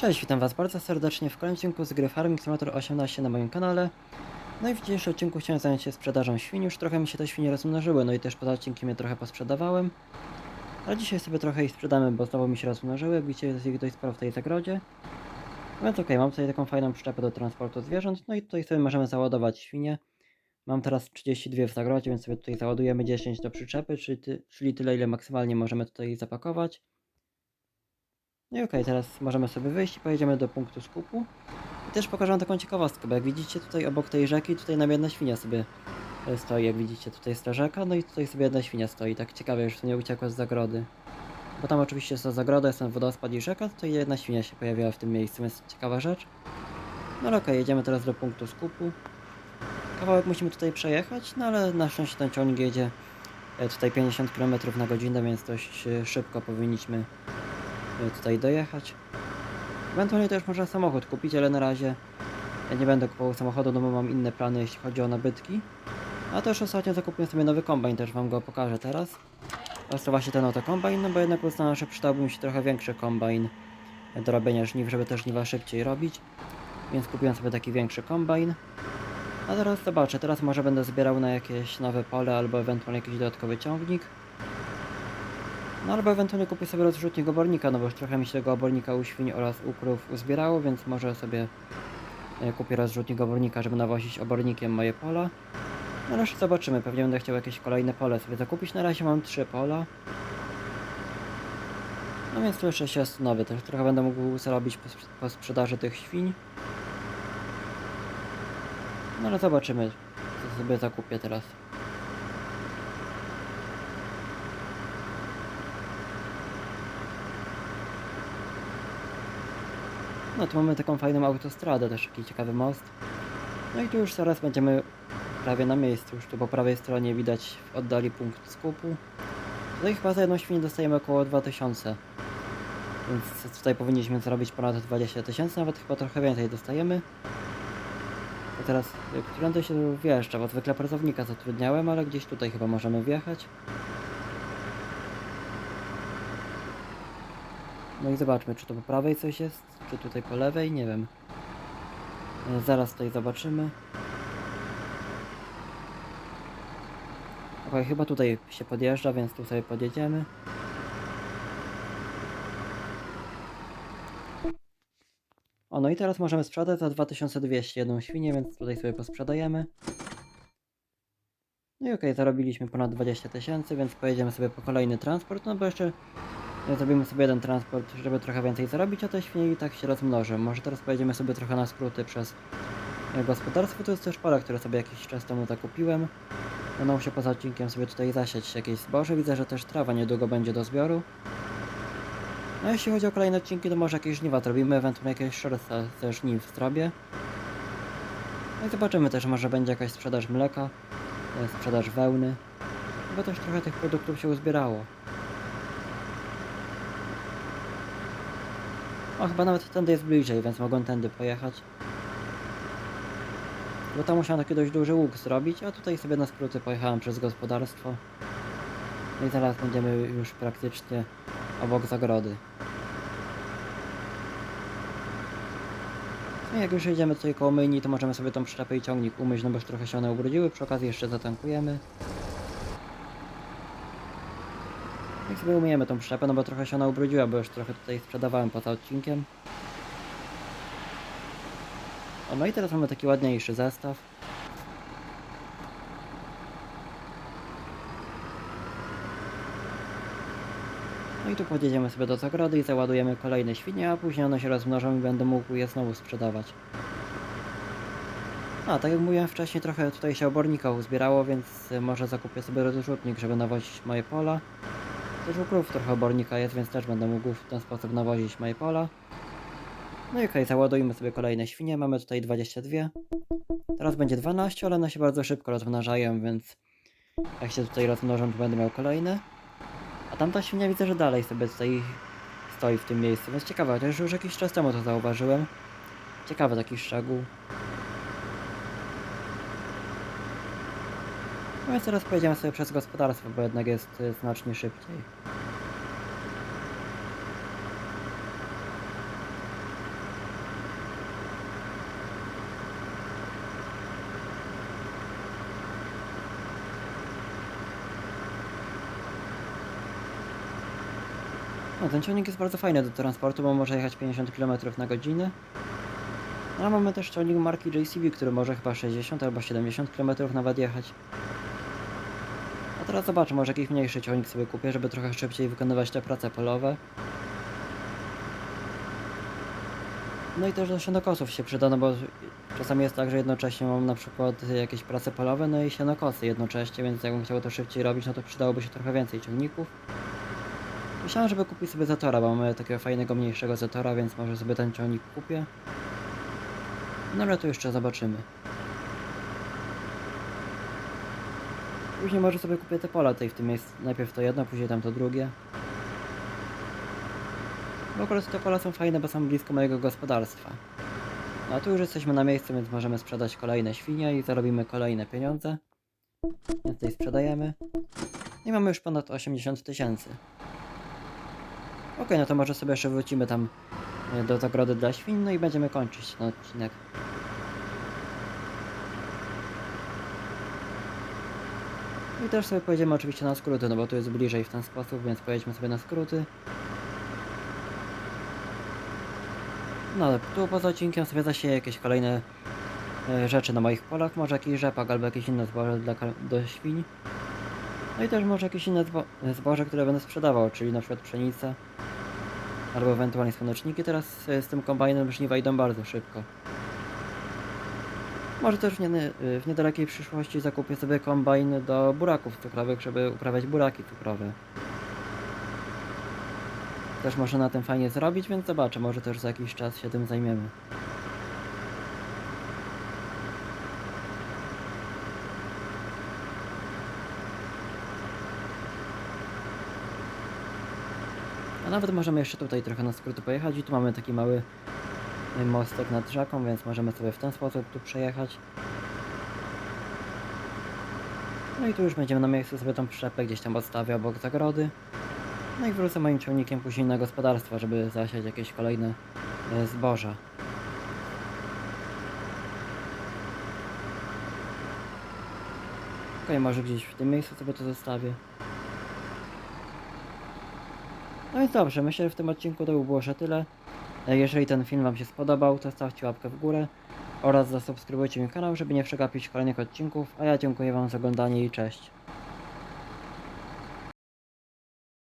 Cześć, witam Was bardzo serdecznie w kolejnym odcinku z gry Farming Simulator 18 na moim kanale. No i w dzisiejszym odcinku chciałem zająć się sprzedażą świń, już trochę mi się te świnie rozmnożyły, no i też poza odcinkiem je trochę posprzedawałem. Ale dzisiaj sobie trochę ich sprzedamy, bo znowu mi się rozmnożyły, widzicie jest ich dość sporo w tej zagrodzie. Więc okej, mam tutaj taką fajną przyczepę do transportu zwierząt, no i tutaj sobie możemy załadować świnie. Mam teraz 32 w zagrodzie, więc sobie tutaj załadujemy 10 do przyczepy, czyli, ty, czyli tyle ile maksymalnie możemy tutaj zapakować. No i okej, teraz możemy sobie wyjść i pojedziemy do punktu skupu. I też pokażę wam taką ciekawostkę, bo jak widzicie tutaj obok tej rzeki, tutaj nam jedna świnia sobie e, stoi, jak widzicie, tutaj rzeka, no i tutaj sobie jedna świnia stoi, tak ciekawe, już nie uciekła z zagrody. Bo tam oczywiście jest ta zagroda, jest ten wodospad i rzeka, to jedna świnia się pojawiła w tym miejscu, więc ciekawa rzecz. No ale okej, jedziemy teraz do punktu skupu. Kawałek musimy tutaj przejechać, no ale na szczęście ten ciągnik jedzie e, tutaj 50 km na godzinę, więc dość e, szybko powinniśmy tutaj dojechać. Ewentualnie też można samochód kupić, ale na razie ja nie będę kupował samochodu, no bo mam inne plany jeśli chodzi o nabytki. A też ostatnio zakupiłem sobie nowy kombajn, też wam go pokażę teraz. Jest to właśnie ten oto kombajn, no bo jednak uznałem, że przydałby mi się trochę większy kombajn do robienia żniw, żeby też żniwa szybciej robić. Więc kupiłem sobie taki większy kombajn. A teraz zobaczę, teraz może będę zbierał na jakieś nowe pole albo ewentualnie jakiś dodatkowy ciągnik. No albo ewentualnie kupię sobie rozrzutnik obornika, no bo już trochę mi się tego obornika u świń oraz u krów uzbierało, więc może sobie e, kupię rozrzutnik obornika, żeby nawozić obornikiem moje pola. No jeszcze zobaczymy, pewnie będę chciał jakieś kolejne pole sobie zakupić. Na razie mam trzy pola. No więc tu jeszcze się zastanowię, też trochę będę mógł zarobić po, po sprzedaży tych świń. No ale zobaczymy, co sobie zakupię teraz. No tu mamy taką fajną autostradę, też taki ciekawy most. No i tu już zaraz będziemy prawie na miejscu, już tu po prawej stronie widać w oddali punkt skupu. Tutaj chyba za jedną świnię dostajemy około 2000. Więc tutaj powinniśmy zarobić ponad 20 tysięcy, nawet chyba trochę więcej dostajemy. A teraz, którędy się wjeżdża, bo zwykle pracownika zatrudniałem, ale gdzieś tutaj chyba możemy wjechać. No i zobaczmy, czy to po prawej coś jest, czy tutaj po lewej, nie wiem. E, Zaraz tutaj zobaczymy. Okej, chyba tutaj się podjeżdża, więc tu sobie podjedziemy. O, no i teraz możemy sprzedać za 2200 jedną świnię, więc tutaj sobie posprzedajemy. No i okej, zarobiliśmy ponad 20 tysięcy, więc pojedziemy sobie po kolejny transport, no bo jeszcze zrobimy sobie jeden transport, żeby trochę więcej zarobić, a te świnie i tak się rozmnożą. Może teraz pojedziemy sobie trochę na skróty przez e, gospodarstwo. To jest też pole, które sobie jakiś czas temu zakupiłem. Będą się poza odcinkiem sobie tutaj zasiać jakieś zboże. Widzę, że też trawa niedługo będzie do zbioru. No jeśli chodzi o kolejne odcinki, to może jakieś żniwa zrobimy, ewentualnie jakieś szorsta ze żniw zrobię. No i zobaczymy też, może będzie jakaś sprzedaż mleka, e, sprzedaż wełny. Bo też trochę tych produktów się uzbierało. O, chyba nawet tędy jest bliżej, więc mogą tędy pojechać. Bo tam musiałem taki dość duży łuk zrobić, a tutaj sobie na skróty pojechałem przez gospodarstwo. No i zaraz będziemy już praktycznie obok zagrody. No i jak już jedziemy tutaj koło myjni, to możemy sobie tą przyczepę i ciągnik umyć, no bo już trochę się one ubrudziły. Przy okazji jeszcze zatankujemy. No I sobie umyjemy tą przyczepę, no bo trochę się ona ubrudziła, bo już trochę tutaj sprzedawałem poza odcinkiem. O, no i teraz mamy taki ładniejszy zestaw. No i tu podjedziemy sobie do zagrody i załadujemy kolejne świnie, a później one się rozmnożą i będę mógł je znowu sprzedawać. A, tak jak mówiłem wcześniej, trochę tutaj się obornika uzbierało, więc może zakupię sobie rozrzutnik, żeby nawozić moje pola. Też u krów trochę obornika jest, więc też będę mógł w ten sposób nawozić moje pola. No i okej, załadujmy sobie kolejne świnie, mamy tutaj 22. Teraz będzie 12, ale one się bardzo szybko rozmnażają, więc jak się tutaj rozmnożą, to będę miał kolejne. A tamta świnia widzę, że dalej sobie tutaj stoi w tym miejscu, więc ciekawe, chociaż już jakiś czas temu to zauważyłem. Ciekawy taki szczegół. No więc teraz pojedziemy sobie przez gospodarstwo, bo jednak jest y, znacznie szybciej. No, ten ciągnik jest bardzo fajny do transportu, bo może jechać 50 km na godzinę. No, Ale mamy też ciągnik marki JCB, który może chyba 60 albo 70 km nawet jechać. Teraz zobaczę, może jakiś mniejszy ciągnik sobie kupię, żeby trochę szybciej wykonywać te prace polowe. No i też do sianokosów się przyda, no bo czasami jest tak, że jednocześnie mam na przykład jakieś prace polowe, no i sianokosy jednocześnie, więc jakbym chciał to szybciej robić, no to przydałoby się trochę więcej ciągników. Myślałem, żeby kupić sobie Zatora, bo mamy takiego fajnego, mniejszego Zatora, więc może sobie ten ciągnik kupię. No ale to jeszcze zobaczymy. Później może sobie kupię te pola tutaj w tym miejscu. Najpierw to jedno, później tam to drugie. Bo akurat te pola są fajne, bo są blisko mojego gospodarstwa. No a tu już jesteśmy na miejscu, więc możemy sprzedać kolejne świnie i zarobimy kolejne pieniądze. Więc tutaj sprzedajemy. I mamy już ponad 80 tysięcy. Okej, no to może sobie jeszcze wrócimy tam e, do zagrody dla świń, no i będziemy kończyć ten odcinek. I też sobie pojedziemy oczywiście na skróty, no bo tu jest bliżej w ten sposób, więc pojedźmy sobie na skróty. No ale tu poza odcinkiem sobie zasieję jakieś kolejne e, rzeczy na moich polach, może jakiś rzepak albo jakieś inne zboże dla, do świń. No i też może jakieś inne zbo zboże, które będę sprzedawał, czyli na przykład pszenicę. Albo ewentualnie słoneczniki. Teraz e, z tym kombajnem żniwa idą bardzo szybko. Może też w, nie, w niedalekiej przyszłości zakupię sobie kombajn do buraków cukrowych, żeby uprawiać buraki cukrowe. Też można na tym fajnie zrobić, więc zobaczę, może też za jakiś czas się tym zajmiemy. A nawet możemy jeszcze tutaj trochę na skróty pojechać i tu mamy taki mały mostek nad rzeką, więc możemy sobie w ten sposób tu przejechać. No i tu już będziemy na miejscu sobie tą przyczepę gdzieś tam odstawię obok zagrody. No i wrócę moim ciągnikiem później na gospodarstwo, żeby zasiać jakieś kolejne y, zboża. Okej, może gdzieś w tym miejscu sobie to zostawię. No więc dobrze, myślę, że w tym odcinku to by było już tyle. E, Jeżeli ten film Wam się spodobał, to stawcie łapkę w górę oraz zasubskrybujcie mój kanał, żeby nie przegapić kolejnych odcinków, a ja dziękuję Wam za oglądanie i cześć.